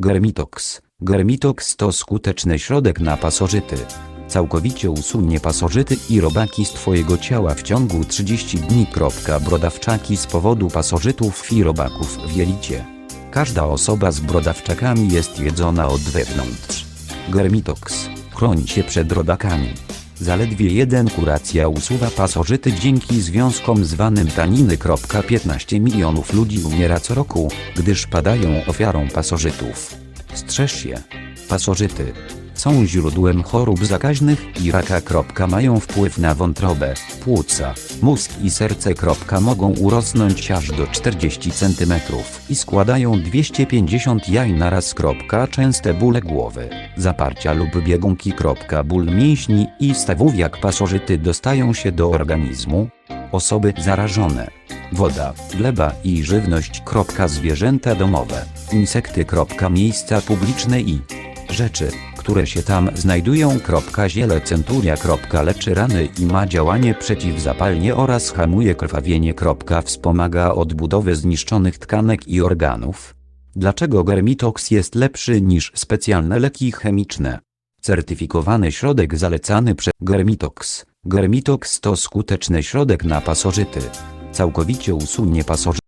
Germitox. Germitox to skuteczny środek na pasożyty. Całkowicie usunie pasożyty i robaki z Twojego ciała w ciągu 30 dni. Brodawczaki z powodu pasożytów i robaków w jelicie. Każda osoba z brodawczakami jest jedzona od wewnątrz. Germitox. Chroń się przed rodakami. Zaledwie jeden kuracja usuwa pasożyty dzięki związkom zwanym taniny. 15 milionów ludzi umiera co roku, gdyż padają ofiarą pasożytów. Strzeż się. Pasożyty są źródłem chorób zakaźnych i raka. Mają wpływ na wątrobę, płuca, mózg i serce. Mogą urosnąć aż do 40 cm i składają 250 jaj naraz. Częste bóle głowy, zaparcia lub biegunki. Ból mięśni i stawów jak pasożyty dostają się do organizmu. Osoby zarażone. Woda, gleba i żywność. Zwierzęta domowe, insekty. Miejsca publiczne i rzeczy, które się tam znajdują. Ziele centuria. Leczy rany i ma działanie przeciwzapalnie oraz hamuje krwawienie. Wspomaga odbudowę zniszczonych tkanek i organów. Dlaczego Germitox jest lepszy niż specjalne leki chemiczne? Certyfikowany środek zalecany przez Germitox. Germitox to skuteczny środek na pasożyty. Całkowicie usunie pasożyty.